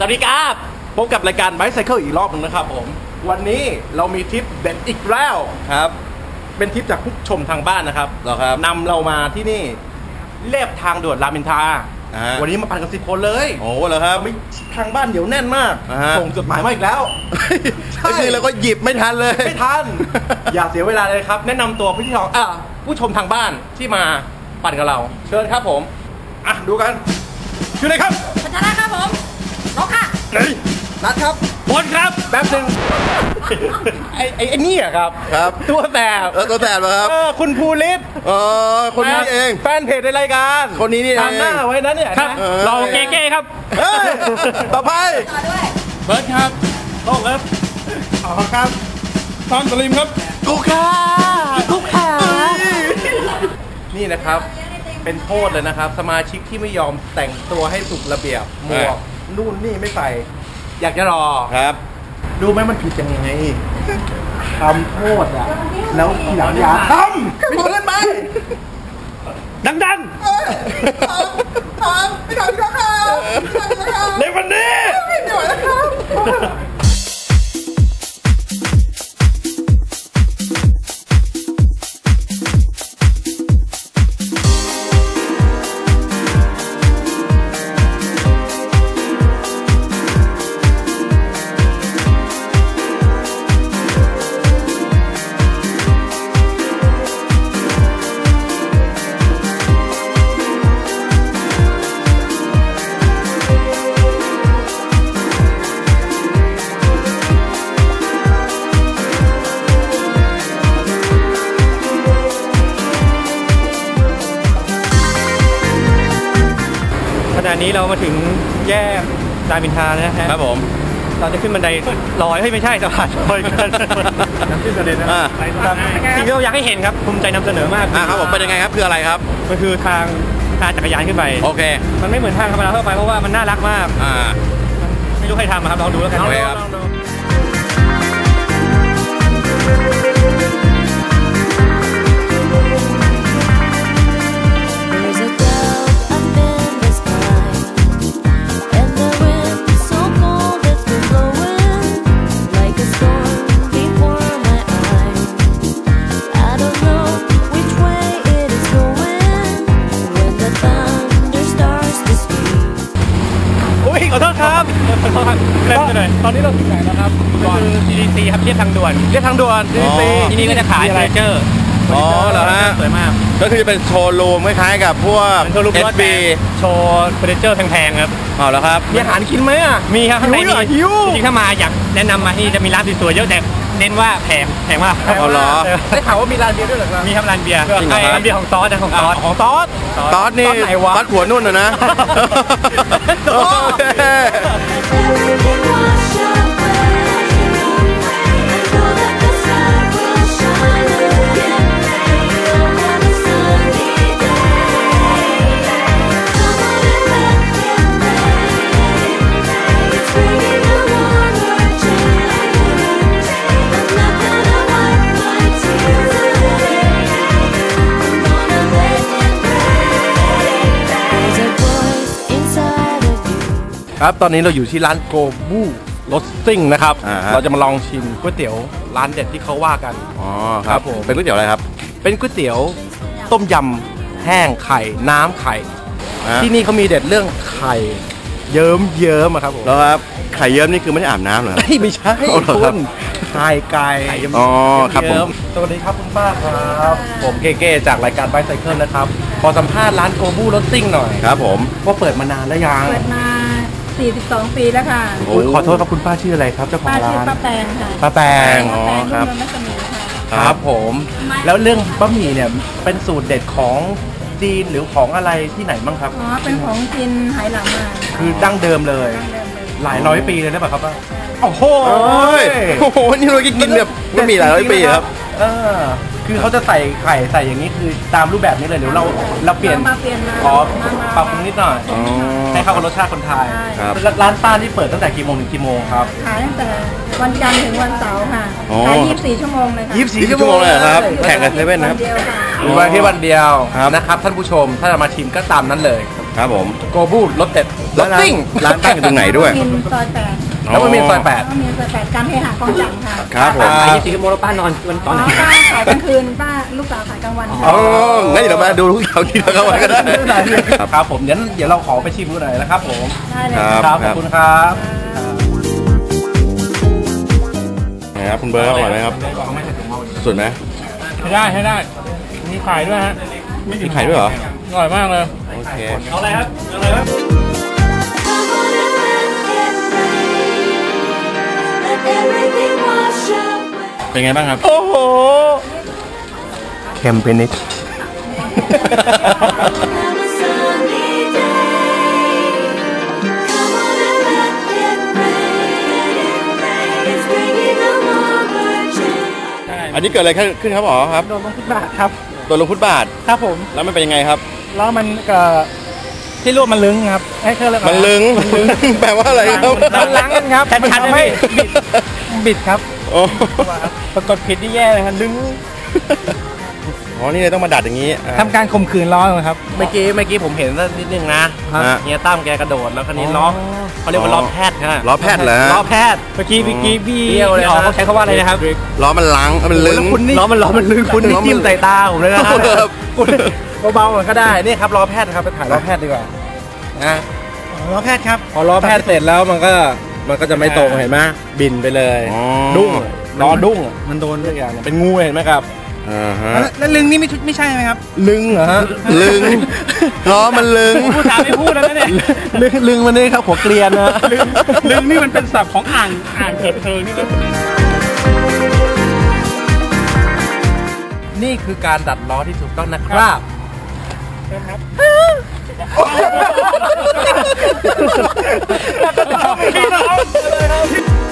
สวัสดีครับพบกับรายการไบค์ไซเคิลอีกรอบหนึงนะครับผม วันนี้เรามีทริปเด็ดอีกแล้ว ครับ เป็นทริปจากผู้ชมทางบ้านนะครับเหรอครับ นำเรามาที่นี่เรียบทางด่วนรามอินทราอ่าฮะ วันนี้มาปั่นกันสิบคนเลยโอ้เหรอครับ ไม่ทางบ้านเดี๋ยวแน่นมากอ่าฮะ ส่งจดหมายมาอีกแล้ว ใช่ ก็คือเราก็หยิบไม่ทันเลย ไม่ทัน อย่าเสียเวลาเลยครับ แนะนำตัวผู้ที่ชมอะผู้ชมทางบ้านที่มาปั่นกับเรา เชิญครับผม อะดูกันชื่ออะไรครับพัชนะครับผม นกค่ะเฮ้ยนัดครับบอลครับแป๊บหนึงไอ้ไอ้ไอ้นี่อะครับครับ ตัวแสบเออตัวแสบเหรอครับเออคุณภูริศอ๋อคนนี้เอง แฟนเพจในรายการคนนี้นี่เองทำหน้าไว้นะเนี่ยครับนะเออเราเก๊ๆครับ เฮ้ยต่อไปต่อด้วยเบิร์ดครับโต้งครับอ๋อครับตอนสลิมครับ กูค่ะทุกขานี่นะครับ เป็นโทษเลยนะครับ สมาชิกที่ไม่ยอมแต่งตัวให้สุกระเบียบหมวก นู่นนี่ไม่ใส่ อยากจะรอ ครับ ดูไหมมันผิดยังไงทำโทษอะ แล้วทีหลังอย่าทำไม่เพื่อนไหมดังไม่ทำครับในวันนี้ๆข ณะนี้เรามาถึงแยกรามอินทราแล้วนะฮะครับผม เราจะขึ้นบันไดลอยเฮ้ยไม่ใช่สะพานลอยกันน้ำจิ้มกระเด็นนะอ่า ครับสิ่งที่เราอยากให้เห็นครับภูมิใจนำเสนอมากอ่าครับผมเป็นยังไงครับคืออะไรครับ มันคือทางทางจักรยานขึ้นไป โอเค มันไม่เหมือนทางธรรมดาทั่วไปเพราะว่ามันน่ารักมาก อ่า ไม่รู้ใครทำอะครับลองดูแล้วกัน โอเคครับ โทษครับขอโทษครับเล่นไปหน่อยตอนนี้เราถึงไหนแล้วครับก่อน GDC ครับเรียบทางด่วน เรียกทางด่วน อ๋อ DDC ที่นี่ก็จะขายมีเฟอะไรอร์นิเจอร์ อ๋อเหรอฮะ สวยมากก็คือจะเป็นโชว์รูมคล้ายๆกับพวก เป็นโชว์รูมรถ SB โชว์เฟอร์นิเจอร์แพงๆครับอ๋อแล้วครับ มีอาหารกินไหมอะ มีครับข้างในหิวเหรอหิมีว จริงๆถ้ามาอยากแนะนำมาที่จะมีร้านสวยๆเยอะแต่เน้นว่าแพงแพงมากเอาเหรอ ได้ข่าวว่ามีร้านเบียร์ด้วยเหรอครับ มีครับร้านเบียร์จริงเหรอไอ้ครับร้านเบียร์ของซอสนะของซอสของตอส ตอสนี่ตอสไหนวะ ตอสหัวนุ่นนะนะ โอ้โอเค ครับตอนนี้เราอยู่ที่ร้านโกบูรสซิ่งนะครับ อ่าฮะ เราจะมาลองชิมก๋วยเตี๋ยวร้านเด็ดที่เขาว่ากัน อ๋อคครัรับบผม เป็นก๋วยเตี๋ยวอะไรครับเป็นก๋วยเตี๋ยวต้มยำแห้งไข่ น้ำไข่ อะที่นี่เขามีเด็ดเรื่องไข่ เยิ้มเยิ้มๆอะครับผมแล้วครับไข่เยิ้มนี่คือไม่ได้อาบน้ำเหรอครับ เฮ้ยไม่ใช่เอาเหรอครัคุบณไข่ไก่อ๋อครับผม เยิ้มๆสวัสดีครับคุณป้าครับ ผมเก้ๆจากรายการไบไซเคิลนะครับ ขอสัมภาษณ์ร้านโกบูรสซิ่งหน่อยครับผมว่าเปิดมานานแล้วยัง เปิดมา 42 ปีแล้วค่ะโอ้อุ๊ยขอโทษครับคุณป้าชื่ออะไรครับเจ้าของป้าชื่อร้านป้าแตงค่ะป้าแตงอ๋อป้าแตงครับรุ่งเรืองรัศมีค่ะ ครับผมแล้วเรื่องบะหมี่เนี่ยเป็นสูตรเด็ดของจีนหรือของอะไรที่ไหนบ้างครับ อ๋อเป็นของกินไหหลังมาคือดั้งเดิมเลย ดั้งเดิมเลยหลายร้อยปีเลยนะเปล่าครับป้าโอ้โหโอ้ยโอ้โห นี่เรากินแบบไม่มีหลายร้อยปีครับ เออ คือเขาจะใส่ไข่ใส่อย่างนี้คือตามรูปแบบนี้เลยหรือเราเราเปลี่ยนมาเปลี่ยนมาอ๋อมามาปรับปรุงนิดหน่อยอ๋อ ให้เข้ากับรสชาติคนไทยใช่ครับแล้วร้านป้าที่เปิดตั้งแต่กี่โมงถึงกี่โมงครับ ขายตั้งแต่วันจันทร์ถึงวันเสาร์ค่ะอ๋อ ขาย24 ชั่วโมงเลยค่ะ24 ชั่วโมงเลยเหรอครับแข่งกับเซเว่นนะครับ วันเดียวค่ะ มีวันที่วันเดียวครับ นะครับ ท่านผู้ชมถ้าจะมาชิมก็ตามนั้นเลย ครับผมโกบูรถเด็ดรแล้วถร้านซิ่งร้านตั้งอยู่ตรงไหนด้วยมินซอยแปด แล้วมันมีซอยแปดแล้วมีซอยแปดการเคหะคลองจันทร์ค่ะครับผมอ่าไอ้สีโมโรป้านอนวันตอ๋ออนไหนป้าขายกลางคืนป้าลูกสาวขายกลางวันค่ะ อ๋องั้นเดี๋ยวเรามาดูทุกอย่างที่เราเข้ามาก็ได้ครับ ครับผมเดี๋ยวเดี๋ยวเราขอไปชิมดูหน่อยนะครับผมได้เลยครับ ขอบคุณครับ นะครับคุณเบิร์ดอร่อยไหมครับสุดไหมใช้ได้ใช้ได้ มีไข่ด้วยฮะมีไข่ด้วยเหรอ อร่อยมากเลย โอเค เอาอะไรครับ เอาอะไรครับ เป็นไงบ้างครับ โอ้โหเค็มไปนิด On a sunny day. Come on and let it rain. It's bringing the warmer change. อันนี้เกิดอะไรขึ้นครับหมอครับ โดนลงทุกบาทครับ โดนลงฟุตบาท ครับผม แล้วมันเป็นยังไงครับ แล้วมันก็ ที่รูปมันลึงครับไอ้เครื่องเรียกมันลึงแปลว่าอะไรครับมันล้างกันครับมันทำให้บิดบิดครับโอ้ปรากฏผิดนี่แย่เลยครับลึงอ๋อนี่เลยต้องมาดัดอย่างนี้อะทำการข่มขืนล้อครับ เมื่อกี้เมื่อกี้ผมเห็นนิดนึงนะฮะเฮียตั้มแกกระโดดแล้วคันนี้ล้อเขาเรียกว่าล้อแพทย์ฮะล้อแพทย์เหรอฮะล้อแพทย์เมื่อกี้เมื่อกี้พี่เบี้ยวเลยพี่อ๋อนะเขาใช้คำว่าอะไรนะครับล้อมันล้างมันลึงคุณนี่ล้อมันล้อมันลึกคุณนี่ล้อมันจิ้มใส่ตาผมเลยนะคครัรับบคุณ เบาๆหน่อยก็ได้นี่ครับล้อแพทย์ครับไปถ่ายล้อแพทย์ดีกว่านะล้อแพทย์ครับพอล้อแพทย์เสร็จแล้วมันก็มันก็จะไม่ตรงเห็นไหมบินไปเลยอ๋อดุ้งล้อดุ้งมันโดนทุกอย่างเป็นงูเห็นไหมครับอ่าฮะแล้วลึงนี่ไม่ไม่ใช่ไหมครับ ลึงเหรอฮะลึงล้อมันลึงพูดตามไม่พูดแล้วนะเนี่ยลึงลึงมันนี่ครับหัวเกลียนนะลึงนี่มันเป็นศัพท์ของอ่างอ่างเถิดเทิงนี่นะนี่คือการดัดล้อที่ถูกต้องนะครับ ม้าเขามี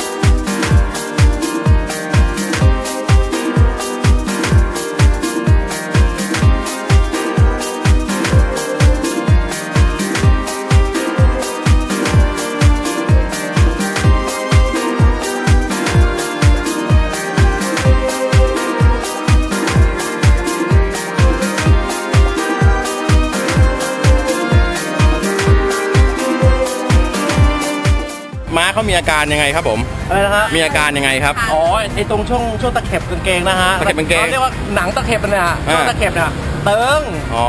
อาการยังไงครับผม อะไรนะฮะมีอาการยังไงครับ อ๋อไอตรงช่วงช่วงตะเข็บกางเกงนะฮะตะเข็บกางเกงเรียกว่าหนังตะเข็บเนี่ยฮะอ่าช่วงตะเข็บเนี่ยเติ้งอ๋อ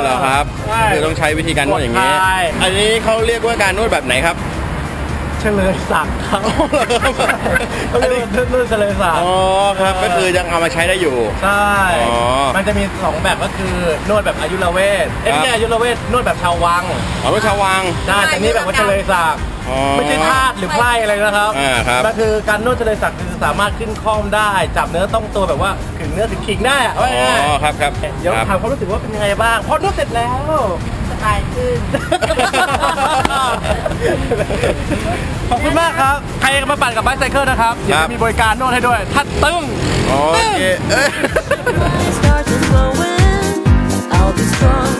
เหรอครับใช่คือต้องใช้วิธีการนวดอย่างนี้ ใช่ อันนี้เขาเรียกว่าการนวดแบบไหนครับ เฉลยศักดิ์ครับเขาเรียกว่ารุ่นเฉลยศักดิ์ อ๋อครับ ก็คือยังเอามาใช้ได้อยู่ ใช่ อ๋อมันจะมีสองแบบก็คือนวดแบบอายุรเวทเอ้ยครับ ไม่ใช่อายุรเวทนวดแบบชาววังอ๋อรถชาววังใช่แต่นี่แบบว่าเฉลยศักดิ์อ๋อ ไม่ใช่ทาสหรือไพร่อะไรนะครับอ่าครับมันคือการนวดเฉลยศักดิ์คือสามารถขึ้นคล่อมได้ จับเนื้อต้องตัวแบบว่าถึงเนื้อถึงขิงได้อะอ๋ว่าง่ายอครับครับๆเดี๋ยวครับถามความรู้สึกว่าเป็นยังไงบ้างพอนวดเสร็จแล้วสบายขึ้นขอบคุณมากครับ ใครมาปั่นกับไบค์ไซเคิลนะครับเดี๋ยวครับจะมีบริการนวดให้ด้วยทัดตึ้งโอเคเอ้ย My stars are glowing. I'll be strong.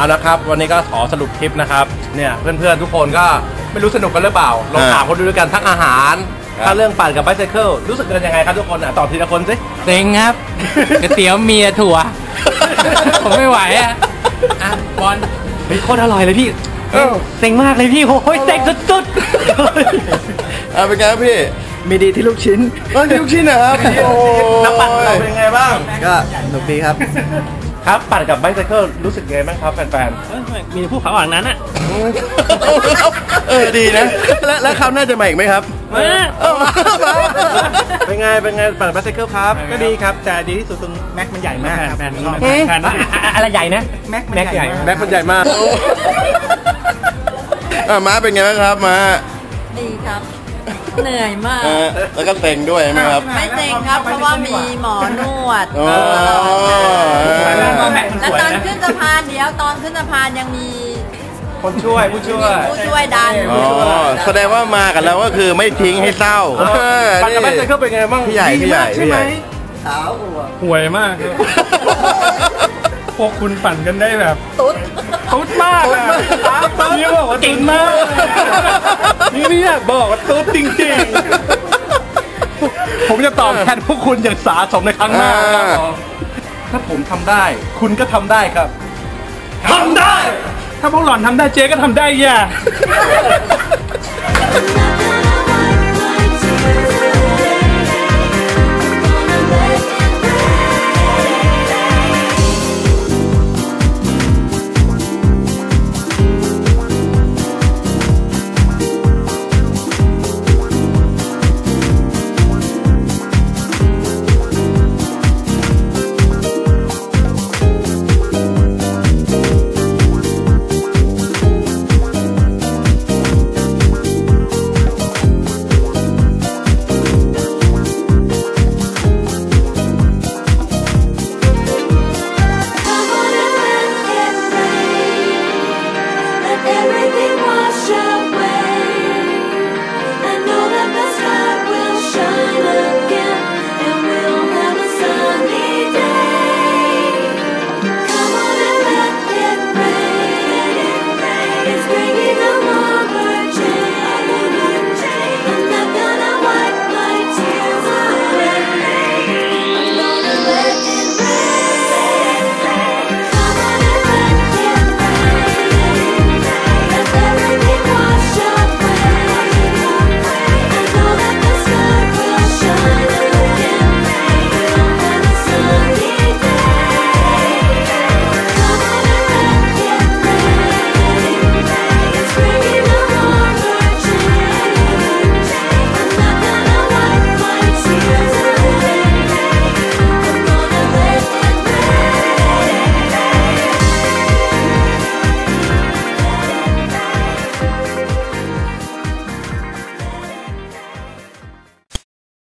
เอาละครับ วันนี้ก็ขอสรุปคลิปนะครับ เนี่ยเพื่อนๆทุกคนก็ไม่รู้สนุกกันหรือเปล่าลองอ่าถามคนดูด้วยกันทั้งอาหารครับทั้งเรื่องปั่นกับไบค์ไซเคิลรู้สึกกันยังไงครับทุกคนอะตอบทีละคนสิเซ็งครับก๋วยเตี๋ยวเมียถั่ว ผมไม่ไหวอะอะบอลเฮ้ยโคตรอร่อยเลยพี่เอ้ยเซ็งมากเลยพี่โอ้ยเซ็งสุดเอาเป็นไงครับพี่มีดีที่ลูกชิ้นเอ้ยลูกชิ้นนะครับโอ้ยน้ำปั่นของเราเป็นยังไงบ้างก็สนุกดีครับ ครับปั่นกับไบค์ไซเคิลรู้สึกยังไงบ้างครับแฟนๆมีผู้เขาอ่างนั้นอะเออดีนะแล้วแล้วคราวหน้าจะมาอีกไหมครับ มาเออมามาๆเป็นไง เป็นไงปั่นกับไบค์ไซเคิลครับ ก็ดีครับ แต่ดีที่สุดตรงแม็กมันใหญ่มากครับแฟนอะไรใหญ่นะ แม็กแม็กใหญ่แม็กมันใหญ่มากอะม้าเป็นไงบ้างครับม้า ดีครับ เหนื่อยมาก เออแล้วก็เต็งด้วยใช่ไหมครับ ไม่เซ็งครับ เพราะว่ามีหมอนวดอ๋อ แล้วตอนขึ้นสะพานเดี๋ยวตอนขึ้นสะพานยังมีคนช่วยผู้ช่วยผู้ช่วยดันอ๋อแสดงว่ามากันแล้วก็คือไม่ทิ้งให้เศร้าปันกับแม่เซอร์เป็นไงบ้างพี่ใหญ่ดีพี่ใหญ่มากใช่ไหมพี่ใหญ่ห่วยมากครับพวกคุณปั่นกันได้แบบ ตุ๊ด ตุ๊ดมากอะนี่บอกว่าตุ๊ดมาก นี่ไม่อยากบอกว่าตุ๊ดจริงๆ ผมจะตอบแทนพวกคุณอย่างสาสมในครั้งหน้าครับผมถ้าผมทำได้ คุณก็ทำได้ครับ ทำได้ ถ้าพวกหล่อนทำได้เจ๊ก็ทำได้อย่า Tonight